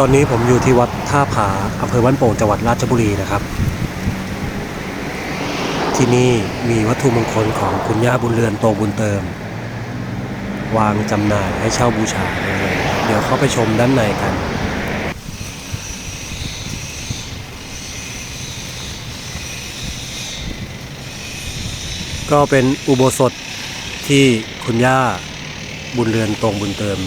ตอนนี้ผมอยู่ที่วัดท่าผาอำเภอบ้านโป่งจังหวัดราชบุรีนะครับ ที่นี่มีวัตถุมงคลของคุณย่าบุญเรือนโตบุญเติม วางจำหน่ายให้เช่าบูชาเลยเดี๋ยวเข้าไปชมด้านในกันก็เป็นอุโบสถที่คุณย่าบุญเรือนตรงบุญเติม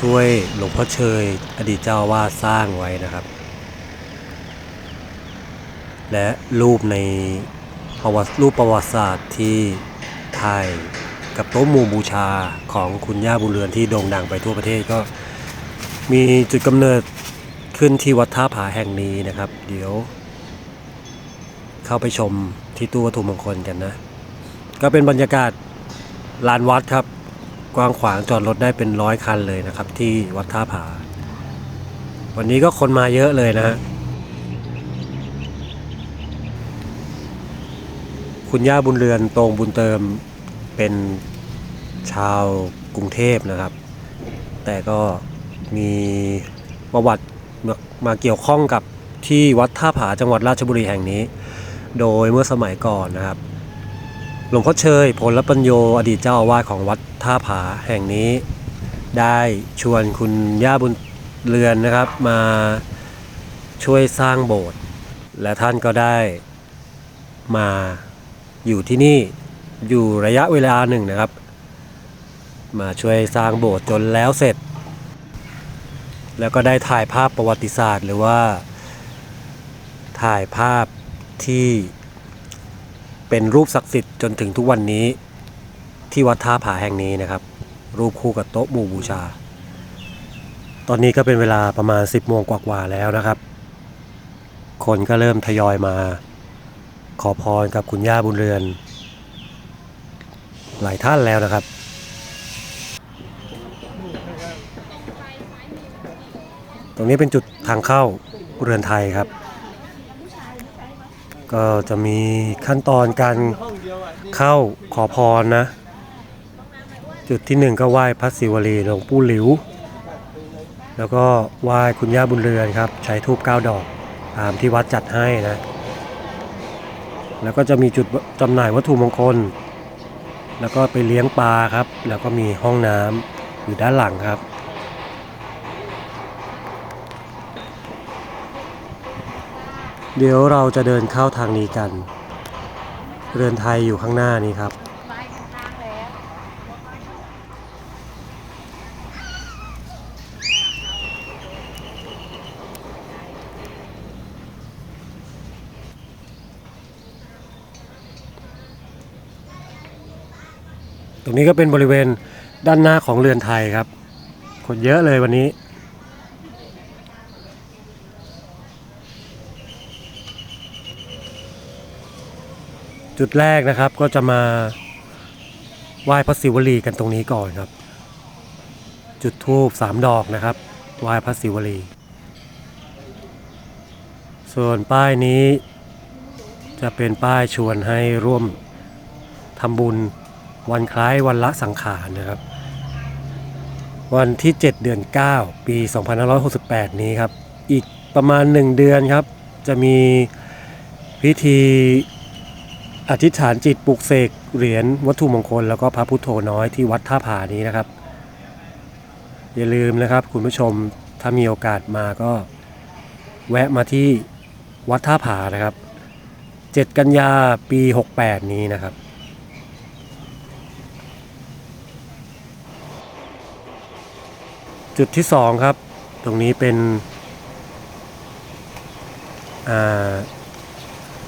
ช่วยหลวงพ่อเชย อดีตเจ้าวาดสร้างไว้นะครับ และรูปในประวัติรูปประวัติศาสตร์ที่ถ่ายกับโต๊ะหมู่บูชาของคุณย่าบุญเรือนที่โด่งดังไปทั่วประเทศก็มีจุดกำเนิดขึ้นที่วัดท่าผาแห่งนี้นะครับ เดี๋ยว เข้าไปชมที่ตู้วัตถุมงคลกันนะ ก็เป็นบรรยากาศลานวัดครับ กว้างขวางจอดรถได้เป็นร้อยคันเลยนะครับ ที่วัดท่าผา วันนี้ก็คนมาเยอะเลยนะฮะคุณย่าบุญเรือนตรงบุญเติมเป็นชาวกรุงเทพนะครับ แต่ก็มีประวัติมาเกี่ยวข้องกับที่วัดท่าผาจังหวัดราชบุรีแห่งนี้ โดยเมื่อสมัยก่อนนะครับ หลวงพ่อเชยผลปัญโยอดีตเจ้าอาวาสของวัด ท่าผาแห่งนี้ ได้ชวนคุณย่าบุญเรือนนะครับ มาช่วยสร้างโบสถ์และท่านก็ได้มาอยู่ที่นี่อยู่ระยะเวลาหนึ่งนะครับ มาช่วยสร้างโบสถ์จนแล้วเสร็จ แล้วก็ได้ถ่ายภาพประวัติศาสตร์ หรือว่า ถ่ายภาพที่เป็นรูปศักดิ์สิทธิ์จนถึงทุกวันนี้ ที่วัดท่าผาแห่งนี้นะครับ รูปคู่กับโต๊ะหมู่บูชา ตอนนี้ก็เป็นเวลาประมาณ 10โมงกว่าๆแล้วนะครับ คนก็เริ่มทยอยมา ขอพรกับคุณย่าบุญเรือน หลายท่านแล้วนะครับตรงนี้เป็นจุดทางเข้าเรือนไทยครับ ก็จะมีขั้นตอนการเข้าขอพรนะ จุดที่หนึ่งก็ไหว้พระศิวลีหลวงปู่หลิว แล้วก็ไหว้คุณย่าบุญเรือนครับ ใช้ทูบเก้าดอกตามที่วัดจัดให้นะ แล้วก็จะมีจุดจำหน่ายวัตถุมงคล แล้วก็ไปเลี้ยงปลาครับ แล้วก็มีห้องน้ำอยู่ด้านหลังครับเดี๋ยวเราจะเดินเข้าทางนี้กัน เรือนไทยอยู่ข้างหน้านี้ครับ ตรงนี้ก็เป็นบริเวณด้านหน้าของเรือนไทยครับ คนเยอะเลยวันนี้ จุดแรกนะครับก็จะมาไหว้พระศิวลีกันตรงนี้ก่อนครับ จุดธูปสามดอกนะครับไหว้พระศิวลี ส่วนป้ายนี้จะเป็นป้ายชวนให้ร่วมทำบุญ วันคล้ายวันละสังขารนะครับ วันที่ 7 เดือน 9 ปี 2568 นี้ครับ อีกประมาณ 1 เดือนครับ จะมีพิธีอธิษฐานจิตปลุกเสกเหรียญวัตถุมงคล แล้วก็พระพุทโธน้อยที่วัดท่าผานี้นะครับ อย่าลืมนะครับคุณผู้ชมถ้ามีโอกาสมาก็แวะมาที่วัดท่าผานะครับ 7 กันยาปี 68 นี้นะครับ จุดที่สองครับ ตรงนี้เป็น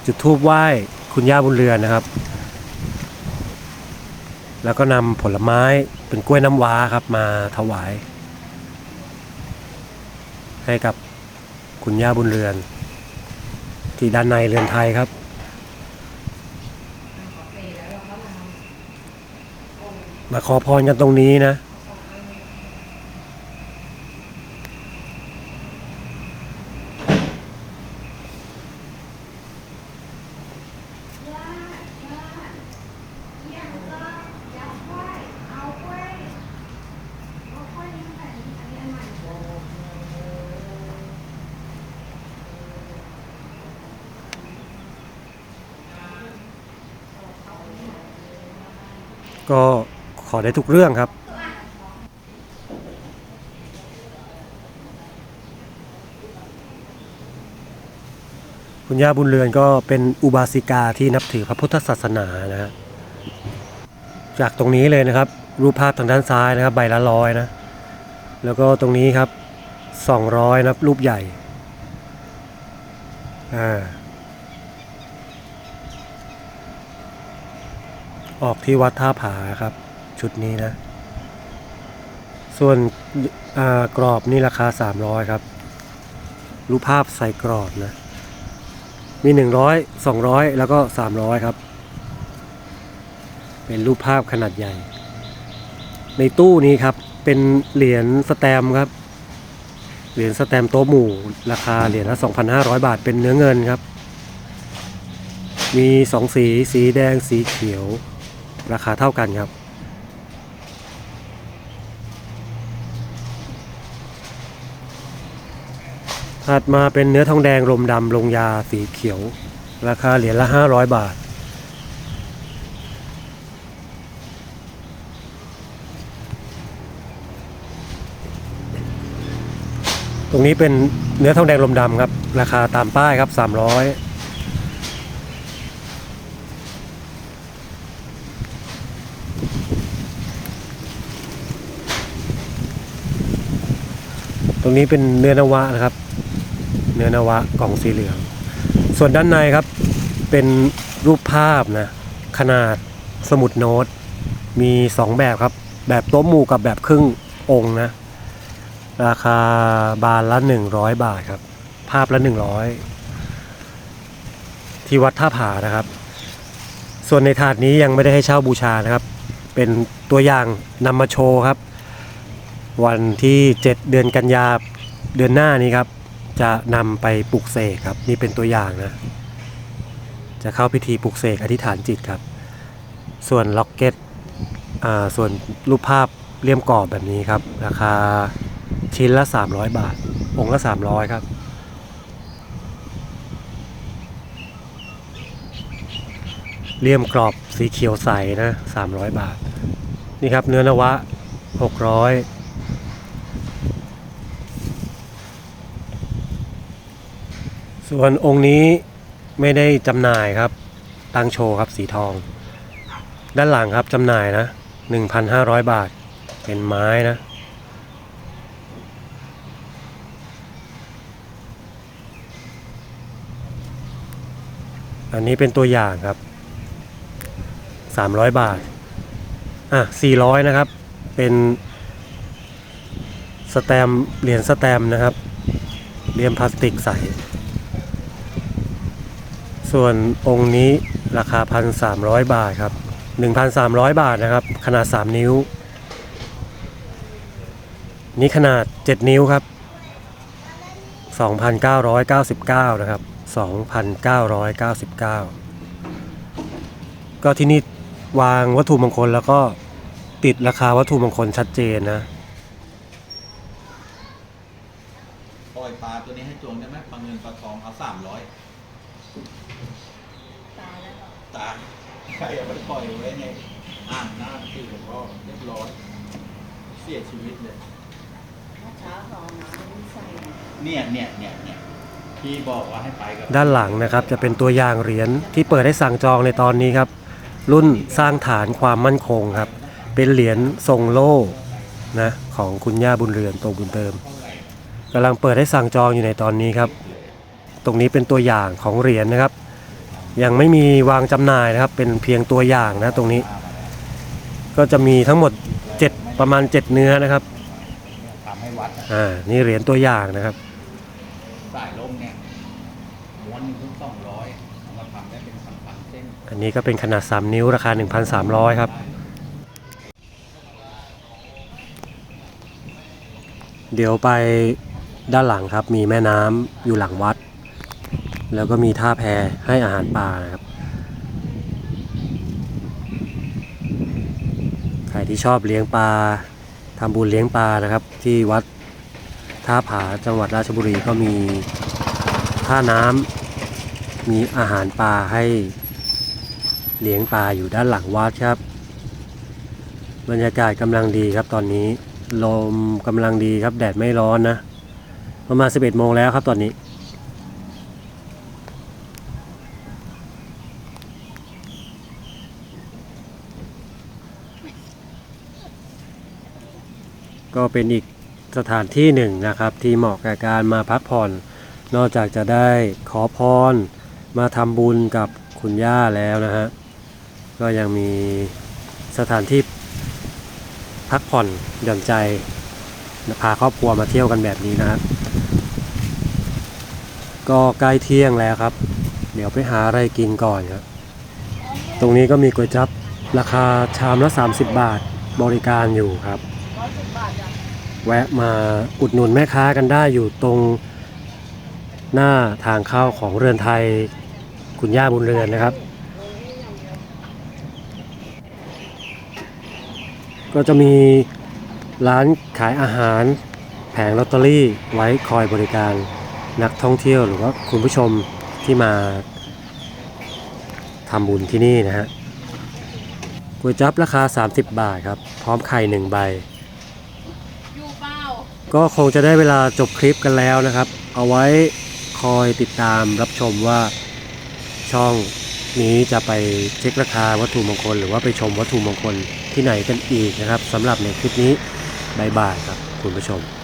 จุดทูบไหว้คุณย่าบุญเรือนนะครับ แล้วก็นำผลไม้เป็นกล้วยน้ำว้าครับมาถวาย ให้กับคุณย่าบุญเรือน ที่ด้านในเรือนไทยครับมาขอพรกันตรงนี้นะ ก็ขอได้ทุกเรื่องครับ คุณย่าบุญเรือนก็เป็นอุบาสิกาที่นับถือพระพุทธศาสนานะฮะจากตรงนี้เลยนะครับ รูปภาพทางด้านซ้ายนะครับ ใบละร้อยนะ แล้วก็ตรงนี้ครับสองร้อยนะครับรูปใหญ่อ่า ออกที่วัดท่าผาครับ ชุดนี้นะ ส่วนกรอบนี่ราคา 300 ครับ รูปภาพใส่กรอบนะ มี 100 200 แล้วก็ 300 ครับ เป็นรูปภาพขนาดใหญ่ ในตู้นี้ครับเป็นเหรียญสแตมครับ เหรียญสแตมโต๊ะหมู่ ราคาเหรียญละ 2,500 บาทเป็นเนื้อเงินครับมีสองสี สีแดง สีเขียว ราคาเท่ากันครับ ถัดมาเป็นเนื้อทองแดงลมดำลงยาสีเขียว ราคาเหรียญละ 500 บาท ตรงนี้เป็นเนื้อทองแดงลมดำครับ ราคาตามป้ายครับ 300 รงนี้เป็นเนื้อนวะนะครับ เนื้อนวะกล่องสีเหลือง ส่วนด้านในครับ เป็นรูปภาพนะ ขนาดสมุดโน้ต มี 2 แบบครับ แบบโต๊ะหมู่กับแบบครึ่งองค์นะ ราคาบานละ 100 บาทครับ ภาพละ 100 ที่วัดท่าผานะครับ ส่วนในถาดนี้ยังไม่ได้ให้เช่าบูชานะครับ เป็นตัวอย่างนำมาโชว์ครับ วันที่ 7 เดือนกันยาเดือนหน้านี้ครับ จะนำไปปลุกเสกครับ นี่เป็นตัวอย่างนะ จะเข้าพิธีปลุกเสกอธิษฐานจิตครับ ส่วนล็อกเก็ตอ่าส่วนรูปภาพเลี่ยมกรอบแบบนี้ครับ ราคาชิ้นละ 300 บาท องค์ละ 300 ครับเลี่ยมกรอบสีเขียวใสนะ 300 บาท นี่ครับเนื้อนวะ 600 ส่วนองค์นี้ไม่ได้จำหน่ายครับ ตั้งโชว์ครับสีทอง ด้านหลังครับจำหน่ายนะ 1,500 บาท เป็นไม้นะ อันนี้เป็นตัวอย่างครับ 300 บาท อะ 400 นะครับ เป็นสแตมเหรียญสแตมนะครับเหรียญพลาสติกใส ส่วนองค์นี้ราคา 1,300 บาทครับ 1,300 บาทนะครับ ขนาด 3 นิ้ว นี่ขนาด 7 นิ้วครับ 2,999 นะครับ 2,999 ก็ที่นี่วางวัตถุมงคลแล้วก็ติดราคาวัตถุมงคลชัดเจนนะปล่อยปลาตัวนี้ให้จวงได้ไหมปลาเงินปลาทองเอาสามร้อย ตายแล้วเหรอตาใครเอาไปปล่อยไว้ในอ่างน้ำที่หลวงพ่อเรียบร้อยเสียชีวิตเลยเมื่อเช้าสองน้ำไม่ใส่เนี่ยเนี่ยเนี่ยเนี่ยที่บอกว่าให้ไปกับด้านหลังนะครับจะเป็นตัวอย่างเหรียญที่เปิดให้สั่งจองในตอนนี้ครับ รุ่นสร้างฐานความมั่นคงครับ เป็นเหรียญทรงโล่นะของคุณย่าบุญเรือนตรงบุญเติมกำลังเปิดให้สั่งจองอยู่ในตอนนี้ครับ ตรงนี้เป็นตัวอย่างของเหรียญนะครับ ยังไม่มีวางจำหน่ายนะครับ เป็นเพียงตัวอย่างนะตรงนี้ ก็จะมีทั้งหมด 7 ประมาณ 7 เนื้อนะครับทำให้วัดอะอ่านี่เหรียญตัวอย่างนะครับสายลมเนี่ยม้วนหนึ่งถึงสองร้อยเอามาทำได้เป็นพันๆเส้นอันนี้ก็เป็นขนาด 3 นิ้วราคา 1,300 ครับเดี๋ยวไปด้านหลังครับมีแม่น้ำอยู่หลังวัด แล้วก็มีท่าแพให้อาหารปลานะครับ ใครที่ชอบเลี้ยงปลาทำบุญเลี้ยงปลานะครับ ที่วัดท่าผาจังหวัดราชบุรีก็มีท่าน้ำมีอาหารปลาให้เลี้ยงปลาอยู่ด้านหลังวัดครับ บรรยากาศกำลังดีครับตอนนี้ลมกำลังดีครับแดดไม่ร้อนนะประมาณ11โมงแล้วครับตอนนี้ ก็เป็นอีกสถานที่หนึ่งนะครับ ที่เหมาะกับการมาพักผ่อน นอกจากจะได้ขอพร มาทำบุญกับคุณย่าแล้วนะฮะก็ยังมีสถานที่พักผ่อนหย่อนใจพาครอบครัวมาเที่ยวกันแบบนี้นะครับก็ใกล้เที่ยงแล้วครับ เดี๋ยวไปหาอะไรกินก่อนครับ ตรงนี้ก็มีก๋วยจั๊บราคาชามละ 30 บาทบริการอยู่ครับะแวะมาอุดหนุนแม่ค้ากันได้อยู่ตรงหน้าทางเข้าของเรือนไทยคุณย่าบุญเรือนนะครับ ก็จะมีร้านขายอาหารแผงลอตเตอรี่ไว้คอยบริการนักท่องเที่ยวหรือว่าคุณผู้ชมที่มาทำบุญที่นี่นะฮะก๋วยจั๊บราคา 30 บาทครับ พร้อมไข่หนึ่งใบ อยู่เปล่าก็คงจะได้เวลาจบคลิปกันแล้วนะครับ เอาไว้คอยติดตามรับชมว่าช่องนี้จะไปเช็คราคาวัตถุมงคล หรือว่าไปชมวัตถุมงคลที่ไหนกันอีกนะครับสำหรับในคลิปนี้บายบายครับคุณผู้ชม